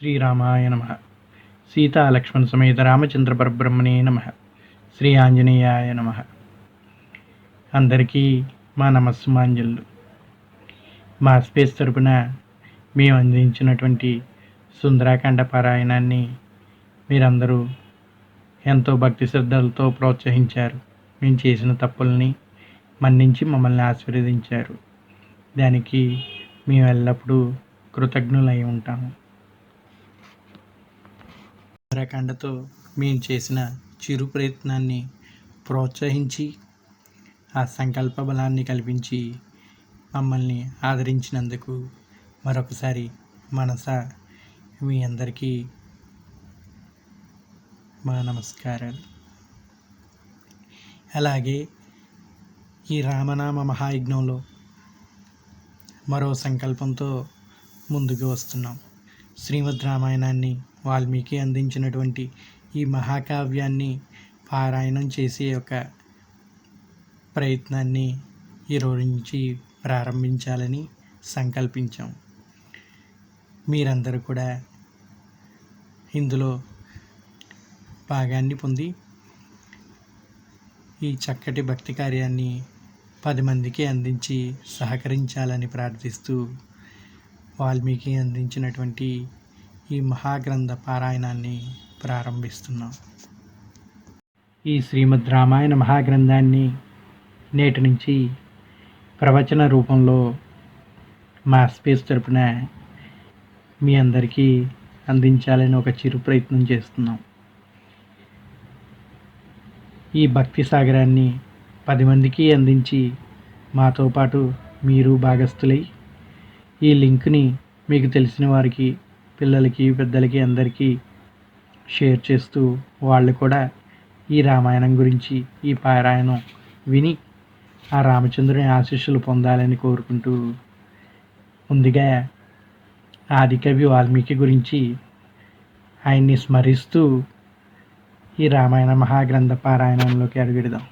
శ్రీరామాయ నమ. సీతా లక్ష్మణ సమేత రామచంద్ర పరబ్రహ్మణే నమ. శ్రీ ఆంజనేయాయ నమ. అందరికీ మా నమస్సుమాంజలు. మా స్పేస్ తరపున మేము అందించినటువంటి సుందరాకాండ పారాయణాన్ని మీరందరూ ఎంతో భక్తి శ్రద్ధలతో ప్రోత్సహించారు. మేము చేసిన తప్పుల్ని మన్నించి మమ్మల్ని ఆశీర్వదించారు. దానికి మేము ఎల్లప్పుడూ కృతజ్ఞులై ఉంటాము. సుందరకాండతో మేము చేసిన చిరు ప్రయత్నాన్ని ప్రోత్సహించి ఆ సంకల్ప బలాన్ని కల్పించి మమ్మల్ని ఆదరించినందుకు మరొకసారి మనస మీ అందరికీ మా నమస్కారాలు. అలాగే ఈ రామనామ మహాయజ్ఞంలో మరో సంకల్పంతో ముందుకు వస్తున్నాం. శ్రీమద్ రామాయణాన్ని వాల్మీకి అందించినటువంటి ఈ మహాకావ్యాన్ని పారాయణం చేసే ఒక ప్రయత్నాన్ని ఈరోజు నుంచి ప్రారంభించాలని సంకల్పించాం. మీరందరూ కూడా ఇందులో భాగాన్ని పొంది ఈ చక్కటి భక్తి కార్యాన్ని పది మందికి అందించి సహకరించాలని ప్రార్థిస్తూ వాల్మీకి అందించినటువంటి ఈ మహాగ్రంథ పారాయణాన్ని ప్రారంభిస్తున్నాం. ఈ శ్రీమద్ రామాయణ మహాగ్రంథాన్ని నేటి నుంచి ప్రవచన రూపంలో మా స్పేస్ తరపున మీ అందరికీ అందించాలని ఒక చిరు ప్రయత్నం చేస్తున్నాం. ఈ భక్తి సాగరాన్ని పది మందికి అందించి మాతో పాటు మీరు భాగస్థులై ఈ లింక్ని మీకు తెలిసిన వారికి పిల్లలకి పెద్దలకి అందరికీ షేర్ చేస్తూ వాళ్ళు కూడా ఈ రామాయణం గురించి ఈ పారాయణం విని ఆ రామచంద్రుని ఆశీస్సులు పొందాలని కోరుకుంటూ ముందుగా ఆదికవి వాల్మీకి గురించి ఆయన్ని స్మరిస్తూ ఈ రామాయణ మహాగ్రంథ పారాయణంలోకి అడుగుదాం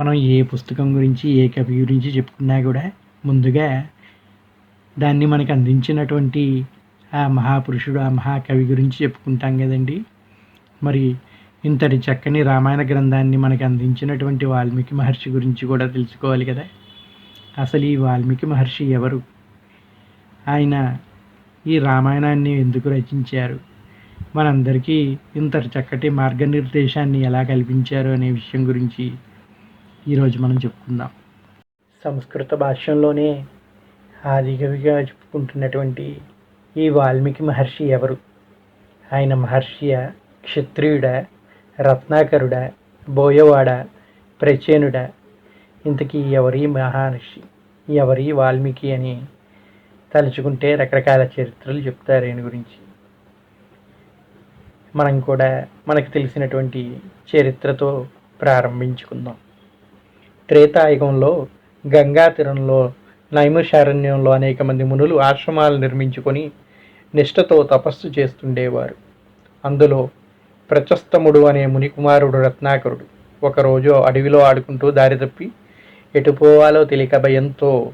మనం ఏ పుస్తకం గురించి ఏ కవి గురించి చెప్పుకున్నా కూడా ముందుగా దాన్ని మనకు అందించినటువంటి ఆ మహాపురుషుడు ఆ మహాకవి గురించి చెప్పుకుంటాం కదండి. మరి ఇంతటి చక్కని రామాయణ గ్రంథాన్ని మనకు అందించినటువంటి వాల్మీకి మహర్షి గురించి కూడా తెలుసుకోవాలి కదా. అసలు ఈ వాల్మీకి మహర్షి ఎవరు? ఆయన ఈ రామాయణాన్ని ఎందుకు రచించారు? మనందరికీ ఇంతటి చక్కటి మార్గనిర్దేశాన్ని ఎలా కల్పించారు అనే విషయం గురించి ఈరోజు మనం చెప్పుకుందాం. సంస్కృత భాషలోనే ఆదికవిగా చెప్పుకుంటున్నటువంటి ఈ వాల్మీకి మహర్షి ఎవరు? ఆయన మహర్షియ క్షత్రియుడ రత్నాకరుడ బోయవాడ ప్రచేనుడ. ఇంతకీ ఎవరి మహర్షి ఎవరి వాల్మీకి అని తలుచుకుంటే రకరకాల చరిత్రలు చెప్తారు ఆయన గురించి. మనం కూడా మనకు తెలిసినటువంటి చరిత్రతో ప్రారంభించుకుందాం. త్రేతాయుగంలో గంగా తీరంలో నైమిషారణ్యంలో అనేక మంది మునులు ఆశ్రమాలు నిర్మించుకొని నిష్ఠతో తపస్సు చేస్తుండేవారు. అందులో ప్రచస్తముడు అనే మునికుమారుడు రత్నాకరుడు ఒకరోజు అడవిలో ఆడుకుంటూ దారి తప్పి ఎటు పోవాలో తెలియక భయంతో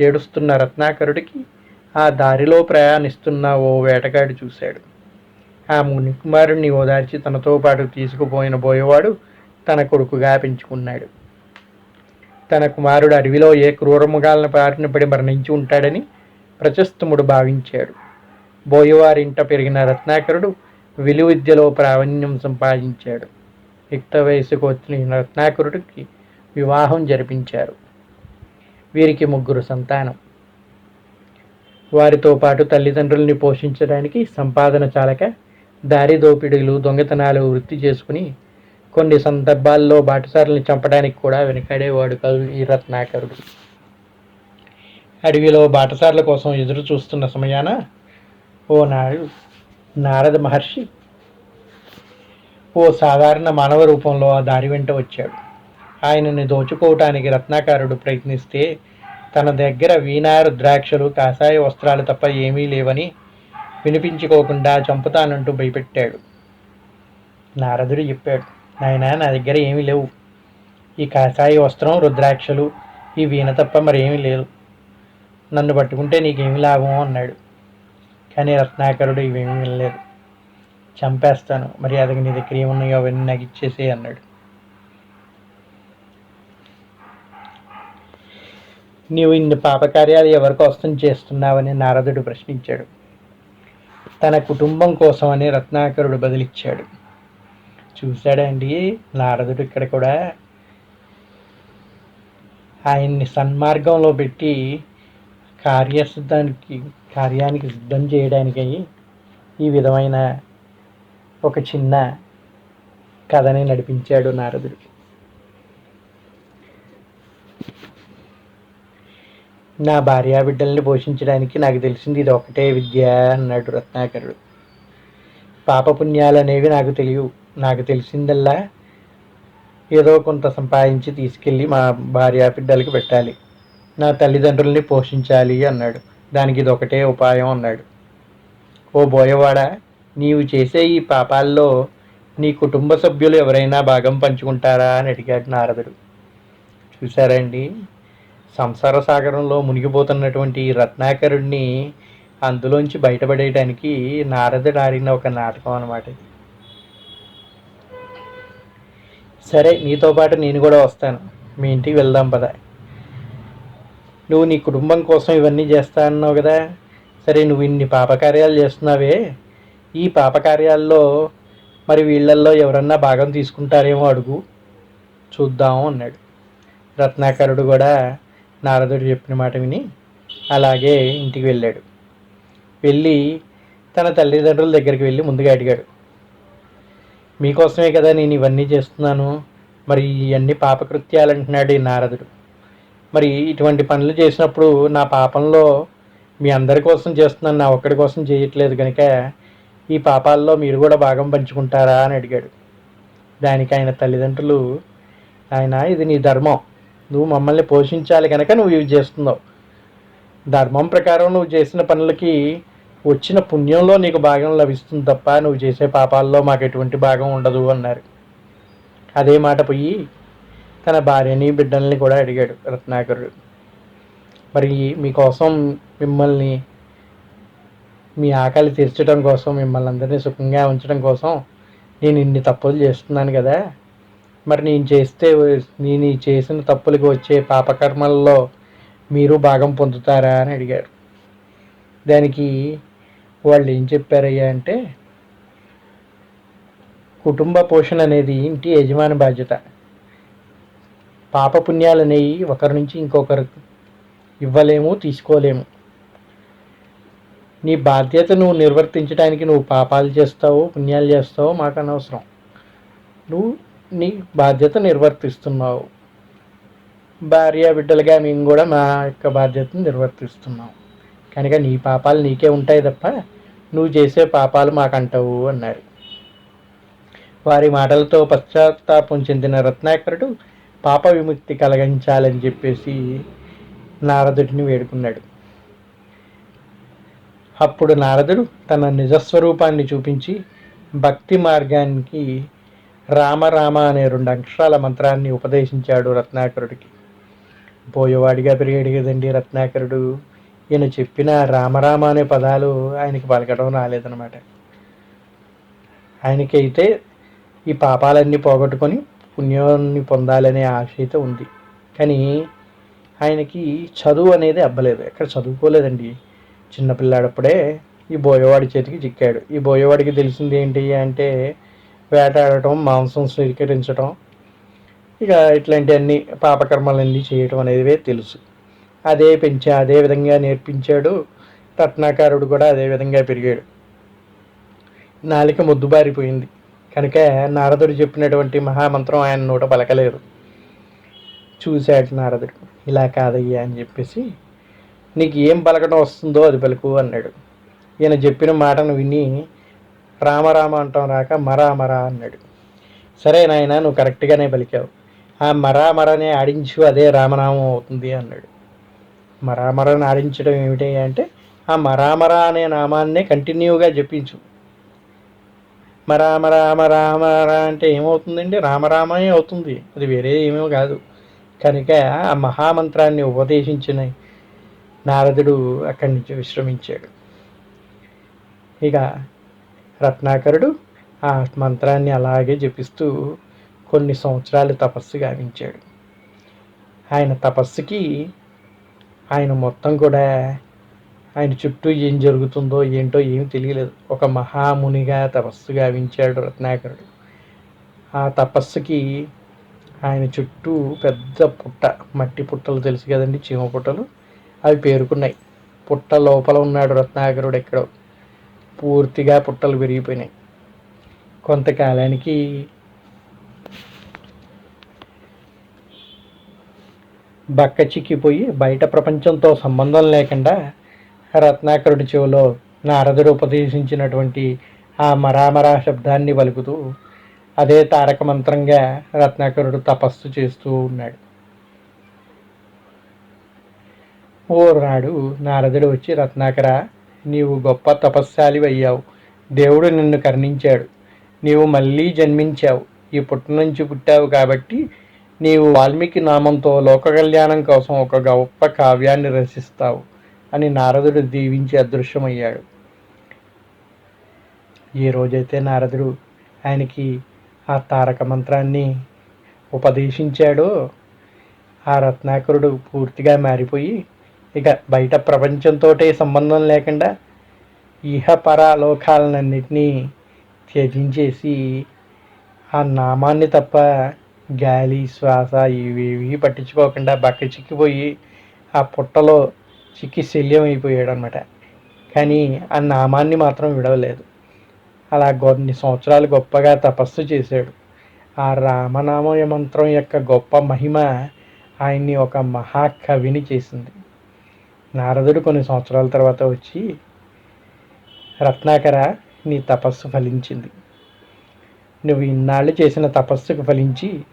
ఏడుస్తున్న రత్నాకరుడికి ఆ దారిలో ప్రయాణిస్తున్న ఓ వేటగాడు చూశాడు. ఆ మునికుమారుడిని ఓదార్చి తనతో పాటు తీసుకుపోయిన బోయేవాడు తన కొడుకుగా పెంచుకున్నాడు. తన కుమారుడు అడవిలో ఏ క్రూరముగాలను పాటిన పడి మరణించి ఉంటాడని ప్రచస్తముడు భావించాడు. బోయవారింట పెరిగిన రత్నాకరుడు విలువిద్యలో ప్రావీణ్యం సంపాదించాడు. యుక్త వయసుకు వచ్చిన రత్నాకరుడికి వివాహం జరిపించారు. వీరికి ముగ్గురు సంతానం. వారితో పాటు తల్లిదండ్రుల్ని పోషించడానికి సంపాదన చాలక దారి దోపిడీలు దొంగతనాలు వృత్తి చేసుకుని కొన్ని సందర్భాల్లో బాటసారుల్ని చంపడానికి కూడా వెనకాడేవాడు కాదు ఈ రత్నాకరుడు అడవిలో బాటసార్ల కోసం ఎదురు చూస్తున్న సమయాన ఓనాడు నారద మహర్షి ఓ సాధారణ మానవ రూపంలో ఆ దారి వెంట వచ్చాడు. ఆయనని దోచుకోవటానికి రత్నాకారుడు ప్రయత్నిస్తే తన దగ్గర వీణారు ద్రాక్షలు కాషాయ వస్త్రాలు తప్ప ఏమీ లేవని వినిపించుకోకుండా చంపుతానంటూ భయపెట్టాడు. నారదుడు చెప్పాడు నాయన నా దగ్గర ఏమీ లేవు. ఈ కాషాయ వస్త్రం రుద్రాక్షలు ఈ వీణ తప్ప మరేమీ లేదు. నన్ను పట్టుకుంటే నీకేమి లాభం? అన్నాడు. కానీ రత్నాకరుడు ఇవేమీ వినలేదు. చంపేస్తాను. మరి అదకి నీ దగ్గర ఏమున్నాయో అవన్నీ నాకు ఇచ్చేసే అన్నాడు. నీవు ఇన్ని పాపకార్యాలు ఎవరి కోసం చేస్తున్నావని నారదుడు ప్రశ్నించాడు. తన కుటుంబం కోసమని రత్నాకరుడు బదిలిచ్చాడు. చూశాడండి నారదుడు ఇక్కడ కూడా ఆయన్ని సన్మార్గంలో పెట్టి కార్యసిద్ధానికి కార్యానికి సిద్ధం చేయడానికి ఈ విధమైన ఒక చిన్న కథని నడిపించాడు నారదుడు. నా భార్యా బిడ్డల్ని పోషించడానికి నాకు తెలిసింది ఇది ఒకటే విద్య అన్నాడు రత్నాకరుడు. పాపపుణ్యాలు అనేవి నాకు తెలియవు. నాకు తెలిసిందల్లా ఏదో కొంత సంపాదించి తీసుకెళ్ళి మా భార్యా బిడ్డలకి పెట్టాలి. నా తల్లిదండ్రుల్ని పోషించాలి అన్నాడు. దానికి ఇది ఒకటే ఉపాయం అన్నాడు. ఓ బోయవాడ నీవు చేసే ఈ పాపాల్లో నీ కుటుంబ సభ్యులు ఎవరైనా భాగం పంచుకుంటారా అని అడిగాడు నారదుడు. చూసారండి సంసార సాగరంలో మునిగిపోతున్నటువంటి రత్నాకరుడిని అందులోంచి బయటపడేయడానికి నారదుడు ఆడిన ఒక నాటకం అనమాట ఇది. సరే నీతో పాటు నేను కూడా వస్తాను. మీ ఇంటికి వెళ్దాం పద. నువ్వు నీ కుటుంబం కోసం ఇవన్నీ చేస్తా అన్నావు కదా. సరే నువ్వు ఇన్ని పాపకార్యాలు చేస్తున్నావే. ఈ పాపకార్యాల్లో మరి వీళ్ళల్లో ఎవరన్నా భాగం తీసుకుంటారేమో అడుగు. చూద్దాం అన్నాడు. రత్నాకరుడు కూడా నారదుడు చెప్పిన మాట విని అలాగే ఇంటికి వెళ్ళాడు. వెళ్ళి తన తల్లిదండ్రుల దగ్గరికి వెళ్ళి ముందుగా అడిగాడు. మీకోసమే కదా నేను ఇవన్నీ చేస్తున్నాను. మరి ఇవన్నీ పాపకృత్యాలు అంటున్నాడు ఈ నారదుడు. మరి ఇటువంటి పనులు చేసినప్పుడు నా పాపంలో మీ అందరి కోసం చేస్తున్నాను నా ఒక్కడి కోసం చేయట్లేదు కనుక ఈ పాపాల్లో మీరు కూడా భాగం పంచుకుంటారా అని అడిగాడు. దానికి ఆయన తల్లిదండ్రులు ఆయన ఇది నీ ధర్మం. నువ్వు మమ్మల్ని పోషించాలి కనుక నువ్వు ఇవి చేస్తున్నావు. ధర్మం ప్రకారం నువ్వు చేసిన పనులకి వచ్చిన పుణ్యంలో నీకు భాగం లభిస్తుంది తప్ప నువ్వు చేసే పాపాల్లో మాకు ఎటువంటి భాగం ఉండదు అన్నారు. అదే మాట పోయి తన భార్యని బిడ్డల్ని కూడా అడిగాడు రత్నాకరుడు మరి మీకోసం మిమ్మల్ని మీ ఆకలి తీర్చడం కోసం మిమ్మల్ని అందరినీ సుఖంగా ఉంచడం కోసం నేను ఇన్ని తప్పులు చేస్తున్నాను కదా. మరి నేను చేస్తే నేను చేసిన తప్పులకు వచ్చే పాపకర్మల్లో మీరు భాగం పొందుతారా అని అడిగారు దానికి వాళ్ళు ఏం చెప్పారయ్యా అంటే కుటుంబ పోషణ అనేది ఇంటి యజమాని బాధ్యత. పాపపుణ్యాలు అనేవి ఒకరి నుంచి ఇంకొకరు ఇవ్వలేము తీసుకోలేము. నీ బాధ్యత నువ్వు నిర్వర్తించడానికి నువ్వు పాపాలు చేస్తావు పుణ్యాలు చేస్తావు మాకు అనవసరం. నువ్వు నీ బాధ్యత నిర్వర్తిస్తున్నావు. భార్య బిడ్డలుగా మేము కూడా మా యొక్క బాధ్యతను నిర్వర్తిస్తున్నాం. కనుక నీ పాపాలు నీకే ఉంటాయి తప్ప నువ్వు చేసే పాపాలు మాకంటావు అన్నారు వారి మాటలతో పశ్చాత్తాపం చెందిన రత్నాకరుడు పాప విముక్తి కలిగించాలని చెప్పేసి నారదుడిని వేడుకున్నాడు. అప్పుడు నారదుడు తన నిజస్వరూపాన్ని చూపించి భక్తి మార్గానికి రామరామ అనే రెండు అక్షరాల మంత్రాన్ని ఉపదేశించాడు రత్నాకరుడికి. పోయేవాడిగా పెరిగాడు కదండి రత్నాకరుడు. ఈయన చెప్పిన రామరామ అనే పదాలు ఆయనకి పలకడం రాలేదనమాట ఆయనకైతే ఈ పాపాలన్నీ పోగొట్టుకొని పుణ్యాన్ని పొందాలనే ఆశ అయితే ఉంది. కానీ ఆయనకి చదువు అనేది అబ్బలేదు. ఎక్కడ చదువుకోలేదండి. చిన్నపిల్లాడప్పుడే ఈ బోయవాడి చేతికి చిక్కాడు. ఈ బోయవాడికి తెలిసింది ఏంటి అంటే వేటాడటం మాంసం స్వీకరించడం ఇక ఇట్లాంటివన్నీ పాపకర్మలన్నీ చేయటం అనేవి తెలుసు. అదే పెంచా అదే విధంగా నేర్పించాడు. రత్నాకారుడు కూడా అదే విధంగా పెరిగాడు. నాలిక ముద్దుబారిపోయింది. కనుక నారదుడు చెప్పినటువంటి మహామంత్రం ఆయన నోట పలకలేదు. చూశాడు నారదుడు. ఇలా కాదయ్యా అని చెప్పేసి నీకు ఏం పలకడం వస్తుందో అది పలుకు అన్నాడు. ఈయన చెప్పిన మాటను విని రామరామ అంటాం రాక మరా అన్నాడు. సరే నాయన నువ్వు కరెక్ట్గానే పలికావు. ఆ మరామరనే ఆడించు అదే రామనామం అవుతుంది అన్నాడు. మరామర ఆడించడం ఏమిటి అంటే ఆ మరామర అనే నామాన్నే కంటిన్యూగా జపించు. మరామ రామ రామ అంటే ఏమవుతుందండి? రామరామే అవుతుంది. అది వేరే ఏమో కాదు. కనుక ఆ మహామంత్రాన్ని ఉపదేశించిన నారదుడు అక్కడి నుంచి విశ్రమించాడు. ఇక రత్నాకరుడు ఆ మంత్రాన్ని అలాగే జపిస్తూ కొన్ని సంవత్సరాలు తపస్సు గావించాడు. ఆయన తపస్సుకి ఆయన మొత్తం కూడా ఆయన చుట్టూ ఏం జరుగుతుందో ఏంటో ఏమి తెలియలేదు. ఒక మహామునిగా తపస్సు గావించాడు రత్నాకరుడు. ఆ తపస్సుకి ఆయన చుట్టూ పెద్ద పుట్ట మట్టి పుట్టలు తెలుసు కదండి చీమ పుట్టలు. అవి పేరుకున్నాయి. పుట్ట లోపల ఉన్నాడు రత్నాకరుడు ఎక్కడో. పూర్తిగా పుట్టలు పెరిగిపోయినాయి కొంతకాలానికి బక్క చిక్కిపోయి బయట ప్రపంచంతో సంబంధం లేకుండా రత్నాకరుడి చెవిలో నారదుడు ఉపదేశించినటువంటి ఆ మరామరా శబ్దాన్ని పలుకుతూ అదే తారక మంత్రంగా రత్నాకరుడు తపస్సు చేస్తూ ఉన్నాడు. ఓనాడు నారదుడు వచ్చి రత్నాకర నీవు గొప్ప తపస్శాలి అయ్యావు దేవుడు నిన్ను కర్ణించాడు. నీవు మళ్ళీ జన్మించావు. ఈ పుట్టు నుంచి పుట్టావు కాబట్టి నీవు వాల్మీకి నామంతో లోక కళ్యాణం కోసం ఒక గొప్ప కావ్యాన్ని రచిస్తావు అని నారదుడు దీవించి అదృశ్యమయ్యాడు. ఏ రోజైతే నారదుడు ఆయనకి ఆ తారక మంత్రాన్ని ఉపదేశించాడో ఆ రత్నాకరుడు పూర్తిగా మారిపోయి ఇక బయట ప్రపంచంతో సంబంధం లేకుండా ఇహపరాలోకాలన్నింటినీ త్యజించేసి ఆ నామాన్ని తప్ప గాలి శ్వాస ఇవేవి పట్టించుకోకుండా బక్క చిక్కిపోయి ఆ పుట్టలో చిక్కి శల్యం అయిపోయాడు అనమాట కానీ ఆ నామాన్ని మాత్రం విడవలేదు. అలా కొన్ని సంవత్సరాలు గొప్పగా తపస్సు చేశాడు. ఆ రామనామయ మంత్రం యొక్క గొప్ప మహిమ ఆయన్ని ఒక మహాకవిని చేసింది. నారదుడు కొన్ని సంవత్సరాల తర్వాత వచ్చి రత్నాకర నీ తపస్సు ఫలించింది. నువ్వు ఇన్నాళ్ళు చేసిన తపస్సుకు ఫలించి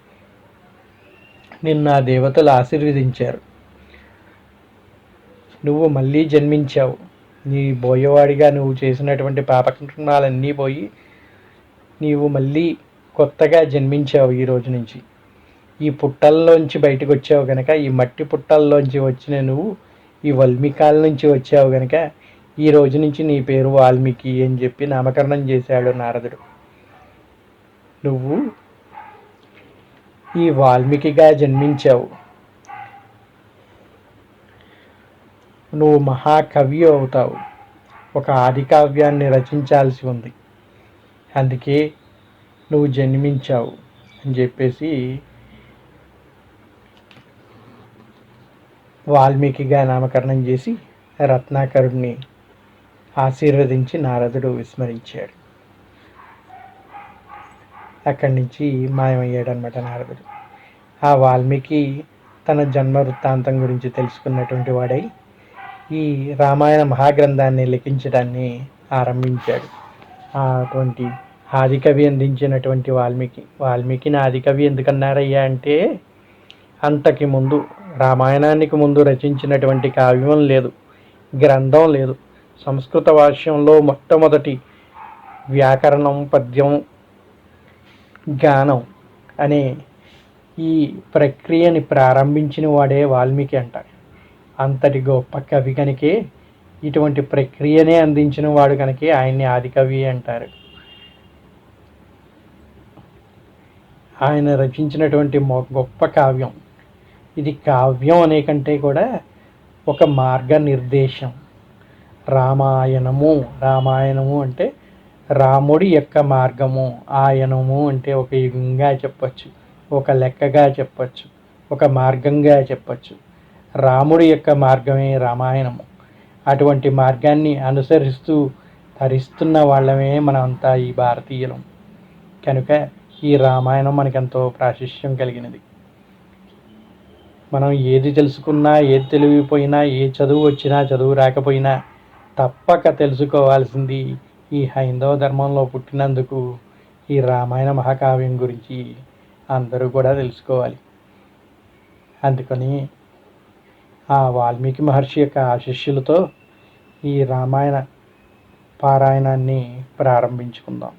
నిన్న ఆ దేవతలు ఆశీర్వదించారు. నువ్వు మళ్ళీ జన్మించావు. నీ బోయవాడిగా నువ్వు చేసినటువంటి పాపకృష్ణాలన్నీ పోయి నీవు మళ్ళీ కొత్తగా జన్మించావు ఈ రోజు నుంచి. ఈ పుట్టల్లోంచి బయటకు వచ్చావు కనుక ఈ మట్టి పుట్టల్లోంచి వచ్చిన నువ్వు ఈ వల్మికాల నుంచి వచ్చావు కనుక ఈ రోజు నుంచి నీ పేరు వాల్మీకి అని చెప్పి నామకరణం చేశాడు నారదుడు. నువ్వు ఈ వాల్మీకిగా జన్మించావు. నువ్వు మహాకవి అవుతావు. ఒక ఆదికావ్యాన్ని రచించాల్సి ఉంది. అందుకే నువ్వు జన్మించావు అని చెప్పేసి వాల్మీకిగా నామకరణం చేసి రత్నాకరుడిని ఆశీర్వదించి నారదుడు విస్మరించాడు. అక్కడి నుంచి మాయమయ్యాడు అనమాట నారదుడు. ఆ వాల్మీకి తన జన్మ వృత్తాంతం గురించి తెలుసుకున్నటువంటి వాడై ఈ రామాయణ మహాగ్రంథాన్ని లిఖించడాన్ని ఆరంభించాడు. అటువంటి ఆదికవి అందించినటువంటి వాల్మీకి వాల్మీకిని ఆదికవి ఎందుకన్నారయ్యా అంటే అంతకి ముందు రామాయణానికి ముందు రచించినటువంటి కావ్యం లేదు గ్రంథం లేదు. సంస్కృత భాష్యంలో మొట్టమొదటి వ్యాకరణం పద్యం గానం అనే ఈ ప్రక్రియని ప్రారంభించిన వాడే వాల్మీకి అంట. అంతటి గొప్ప కవి కనుకే ఇటువంటి ప్రక్రియనే అందించిన వాడు కనుకే ఆయన్ని ఆదికవి అంటారు. ఆయన రచించినటువంటి గొప్ప కావ్యం. ఇది కావ్యం అనే కంటే కూడా ఒక మార్గ నిర్దేశం రామాయణము రామాయణము అంటే రాముడి యొక్క మార్గము. ఆయనము అంటే ఒక యుగంగా చెప్పచ్చు ఒక లెక్కగా చెప్పచ్చు ఒక మార్గంగా చెప్పచ్చు. రాముడి యొక్క మార్గమే రామాయణము. అటువంటి మార్గాన్ని అనుసరిస్తూ ధరిస్తున్న వాళ్ళమే మనమంతా ఈ భారతీయులం. కనుక ఈ రామాయణం మనకెంతో ప్రాశిష్యం కలిగినది. మనం ఏది తెలుసుకున్నా ఏది తెలివిపోయినా ఏ చదువు వచ్చినా చదువు రాకపోయినా తప్పక తెలుసుకోవాల్సింది ఈ హైందవ ధర్మంలో పుట్టినందుకు ఈ రామాయణ మహాకావ్యం గురించి అందరూ కూడా తెలుసుకోవాలి. అందుకని ఆ వాల్మీకి మహర్షి యొక్క ఆశిష్యులతో ఈ రామాయణ పారాయణాన్ని ప్రారంభించుకుందాం.